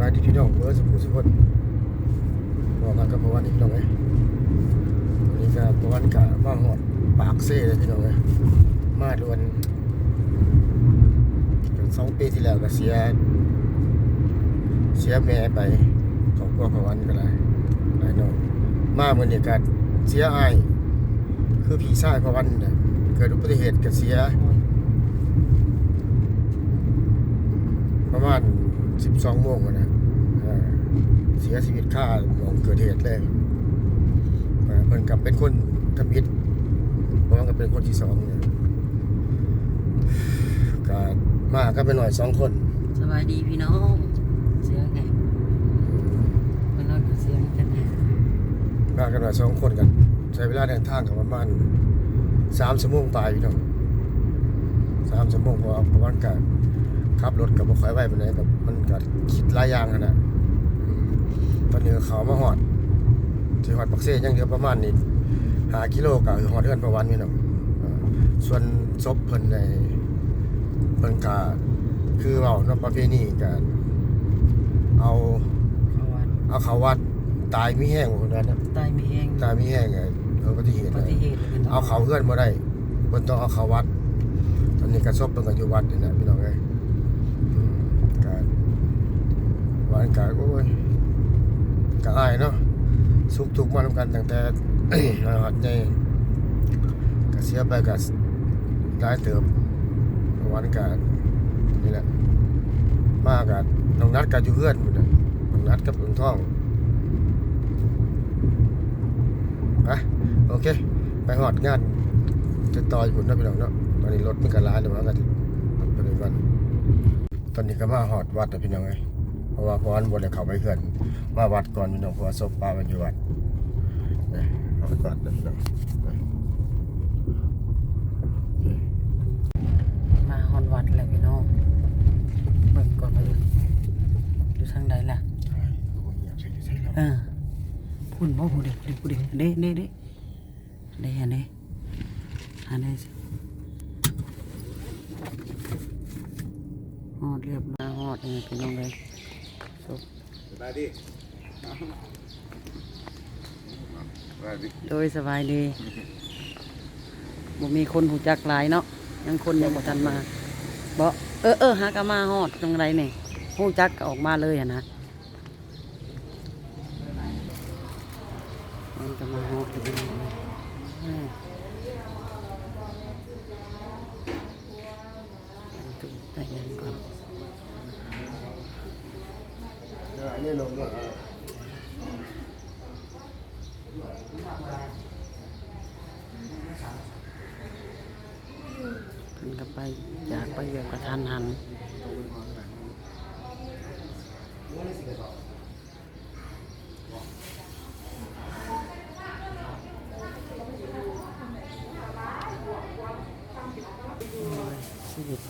บายดีพี่น้องเมื่อสุขุสุขคนบอกมากับประวันอีกพี่น้องไหมวันนี้ก็ประวันกะมาหอดปากเซ่เลยพี่น้องไหมมาดวนสองปีที่แล้วก็เสีย เสียแม่ไปครอบครัวประวันก็หลายหลายน้องมาเมื่อนี้ก็เสียอายคือผีชายประวันเนี่ยเกิดอุบัติเหตุก็เสีย ประมาณ12โมงอะนะ เสียชีวิตค่าหมองเกิดเหตุเลยเอ่อเพิ่นกับเป็นคนทำอิฐเพราะว่าก็เป็นคนที่สองเนี่ยก็มาก็เป็นหน่อยสองคนสบายดีพี่น้องเสียงไงมันน้อยกว่าเสียงกันแน่มากันหน่อยสองคนกันใช้เวลาเดินทางกับประมาณสามชั่วโมงปลายพี่น้องสามชั่วโมงเพราะว่าประมาณการขับรถกับบ่ค่อยไหวปานใดแบบมันก็คิดหลายอย่างขนาดอืม ตอนนี้ก็เขามาหอดที่หอดปักเซ่ยังเหลือประมาณนี้หากิโลกับหอดเดือนประวันนี่เนาะเอ่อส่วนศพเพิ่นในเพิ่นกาคือเว้าเนาะประเพณีก็เอาเขาวันเอาเขาวัดตายมีแห้งคนนั้นนะตายไม่แห้งตายมีแห้งไงเอออุบัติเหตุอุเลบัยติเหตุเป็นเอาเขาเพื่อนมาได้เพิ่นต้องเอาเขาวัด ตอนนี้ก็ศพเพิ่นก็อยู่วัดนี่นะพี่น้องเอ้ยอืมก็วันก็โอ้ย ก็อายเนาะสุขทุกข์มาทำกันตั้งแต่หัสใหญ่ก็เสียไปก็หลายเติบวันก็นี่แหละมากับน้องนัดกับอยู่เพื่อนหมดเน้องนัดกับลุงท่องฮะโอเค ไปหอดงานจะต่ออยู่พุ่นเนะพี่น้องเนาะตอนนี้รถมันก็ร้ายเลยว่ากันไปเลยวันตอนนี้ก็มาหอดวัดนะพี่น้องเอ้ยเพ ราะว่าพอวันบนเขาไปเพื่อนมาวัดก่อนพี่น้องเพราะว่าศพปลามันอยู่วัดไปเอาไปก่อนนะพี่น้องไปมาฮอนวัดแหละพี่น้องเบิ่งก่อนไปอยู่ทางใดล่ะเออพุ่นบ่ผู้เด็กเด็กผู้เด็กเด้เด้เด้เด้อันเด้อันเด้สิฮอดเรียบร้อยฮอดนี่พี่น้องเลย ศพสบายดีสบายดีโดยสบายดีบ่มีคนหูจักหลายเนาะยังคนยังบ่ทันมาบ่เออเออหากะมาฮอดตรงไรนี่หูจักก็ออกมาเลยอะนะมันก็มาฮอดอยู่นี่เออดูแต่ยังก่อน อันนี้ลงด้วย เพิ่นก็ไปอยากไปแบบกระทันหันโอ้ยชีวิต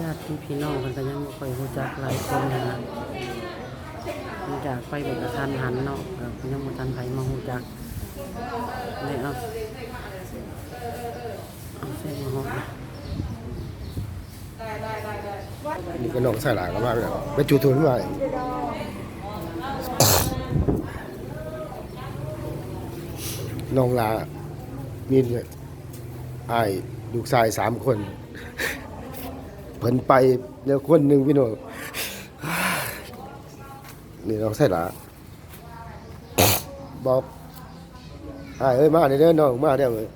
ญาติ พี่น้องกันก็ยังบ่ค่อยรู้จักหลายคนนะนะมันจากไปแบบกระทันหันเนาะก็ยังบ่ทันไผมารู้จักเลยเอาเอาเส้นมาห่อนะนี่ก็น้องใส่หลายก็มากเลยไปจูทุนมาน้องลามีไอ้ลูกชายสามคน เพิ่นไปแล้วคนหนึ่งพี่น้องนี่น้องใส่หลาบอกไอ้เอ้ยมาเด้อเด้อน้องมาเด้อเว้ย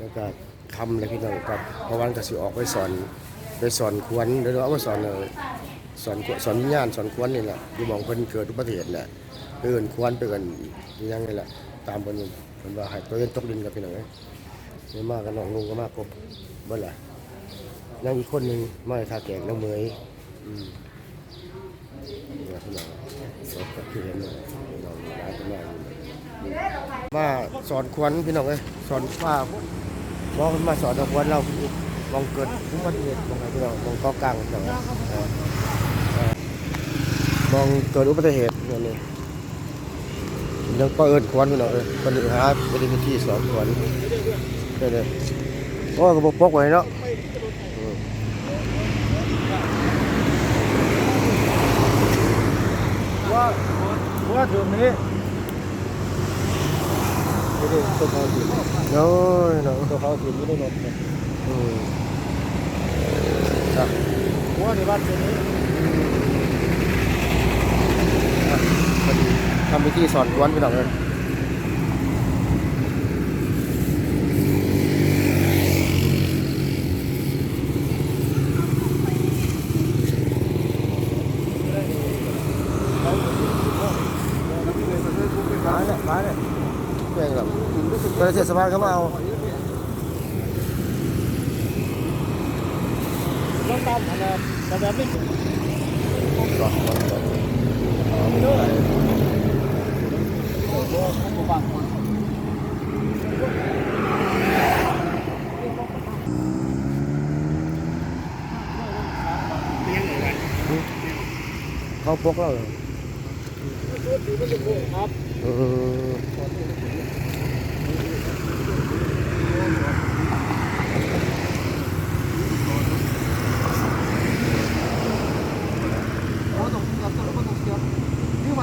แล้วก็คำเลยพี่น้องครับเพราะวันก็สิออกไปสอนไปสอนควรหรือเอาไปสอนเอ่อสอนสอนวิญญาณสอนควรนี่แหละอยู่มองเพิ่นเกิดอุบัติเหตุแหละไปเอิ้นควรไปเอิ้นยังนี่แหละตามเพิ่นเพิ่นว่าให้ตัวเองตกดินกับพี่น้องเอ้ยนี่มากกันน้องลุงก็มากกบเบิ่ล่ะยังอีกคนหนึ่งมาทาแกงน้ำเมยอืมนี่ล่ะพี่น้องสดก็คือเห็นเลยพี่น้องหลายคนมากมาสอนควรพี่น้องเอ้ยสอนว่า มองมาสอนดอกวันเรามองเกิดทุกวันเหตุมองอะไรพี่น้องมองเกากลางพี่น้องเออเออมองเกิดอุบัติเหตุนี่นี่ยังก็เอิญควันพี่น้องเออคนอื่นหาไม่ได้มีที่สอนควันนี่เลยโอ้ก็บปกไว้เนาะอืมว่าว่าถึงนี้ ไม่ได้ตัวเขาถิ่นโอ้ยเนาะตัวเขาถิ่นไม่ได้รถเนี่ยอืมครับว่าในบ้านตัวนี้พอดีทำพิธีสอนควันพี่น้องเลย มาเนี่ยมาเนี่ย เพื่อนแบบ ประเทศสภาเขามาเอาต้องตามขนาดขนาดไม่ถึงสอนควันก่อนอ๋อไม่ได้บางเขาปกเราเหรอครับ เออโอ้ต้องกับตัวต้องเกี่ยวนี่ไป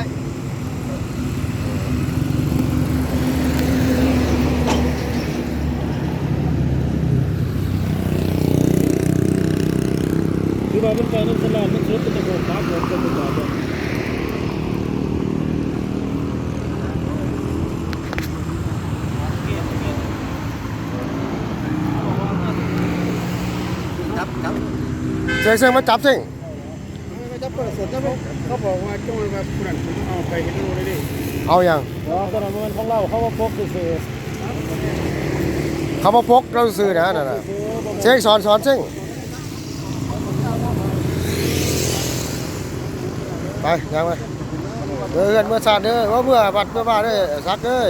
ที่ว่ามันไปนั่นตลาดมันเชื่อเป็นตะโกนครับผมเป็นตะโกน จับจับ เจ๊เซิงมาจับเซิงไม่จับเปิดสดจับเขาบอกว่าจ้องแบบผู้นั้นผมเอาไปเห็นรู้เลยดิเอาอย่างอ๋อตอนนั้นมันของเราเขาว่าพกคือซื้อเขามาปกเราซื้อนะนั่นน่ะเซิงสอนสอนเซิงไปยังไปเดินเมื่อชาติเด้อว่าเมื่อวัดเมื่อบ้านเด้อสักเด้อ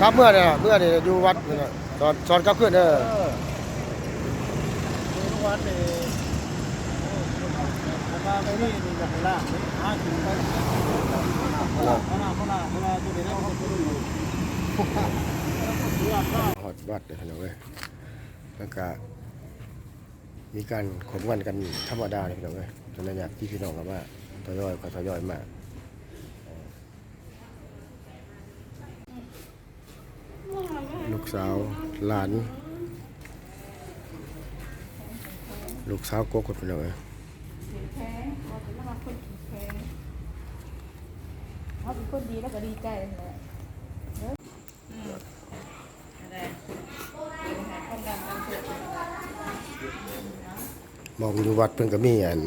ครับเมื่อเนี่ยเมื่อนี่อยู่วัดนี่น่ะสอนสอนกลับขึ้นเด้อทุกวันนี่ มาไปนี่นี่กับล่าหากินไปเขาหน้าเขาหน้าเขาหน้าเขาหน้าตัวนี้นะเขาตัวนี้หอดวัดเด้อพี่น้องเอ้ยแล้วก็มีการขนวันกันธรรมดาเลยพี่น้องเอ้ยจนนั้นอยากที่พี่น้องกันว่าทยอยก็ทยอยมาลูกสาวหลาน ลูกสาวโกกดพี่น้องเอ้ยแพงเขาเป็นมาคนขี้แพงเขาเป็นคนดีแล้วก็ดีใจเลยแหละเด้ออืมอะไรเป็นหาคนดังกันเถิดมองอยู่วัดเพิ่นก็มีอัน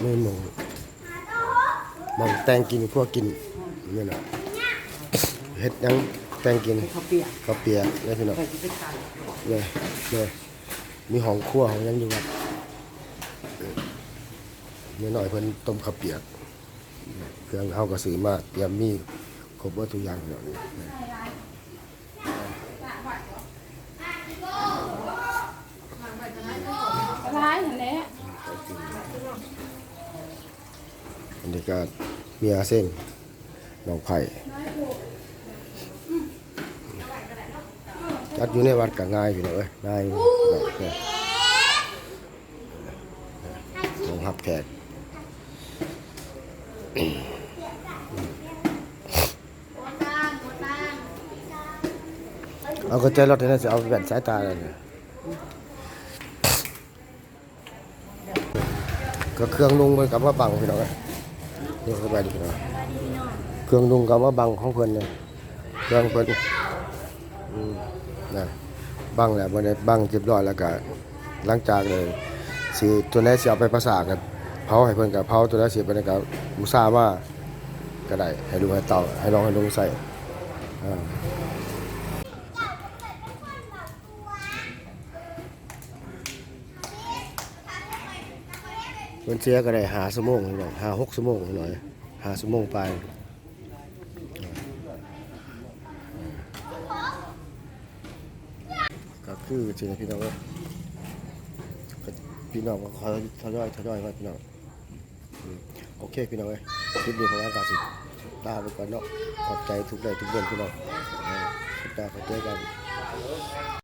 ไม่มองมองแต่งกินพวกกินนี่น่ะเฮ็ดหยังแต่งกินเขาเปียกข้าวเปียกเลยพี่น้องไปที่เป็นการเลยเลยมีห้องครัวของยังอยู่วัด เมื่อหน่อยเพิ่นต้มข้าวเปียก เครื่องเฮาก็ซื้อมาเตรียมมีครบหมดทุกอย่างเนาะนี่ร้ายเห็นแหละอันนี้ก็เมียเส้นน้องไผ่จัดอยู่ในวัดก็ง่ายพี่น้องเอ้ยง่ายแบบเนี่ยลงหับแขก เอาก็ใจรถนี่นะจะเอาแว่นสายตาเลยเนี่ยก็เครื่องนุ่งมันกับว่าบังพี่น้องนี่เข้าไปดิพี่น้องเครื่องนุ่งกับว่าบังของเพิ่อนเนี่ยเครื่องเพิ่อืมนะบังแหล้วบ่ได้บังเรียบร้อยแล้วก็หลังจากเลยสิตัวไหนสิเอาไปประสากัน เผาให้เพิ่นกับเผาตัวไหนสิไปนกับมุซามาก็ได้ให้ลูกให้เต่าให้ลองให้ลงใส่อ่าเพิ่นเสียก็ได้หาชั่วโมงหน่อยหาหกชั่วโมงหน่อยหาชั่วโมงไปก็คือจริงพี่น้องก็พี่น้องก็คอยทยอยทยอยมาพี่น้อง โอเคพี่น้องเอ้ยคลิปนี้ของอากาศสิลาไปก่อนเนาะขอบใจทุกได้ทุกเดือนพี่น้องสุดท้ายก็เจอกัน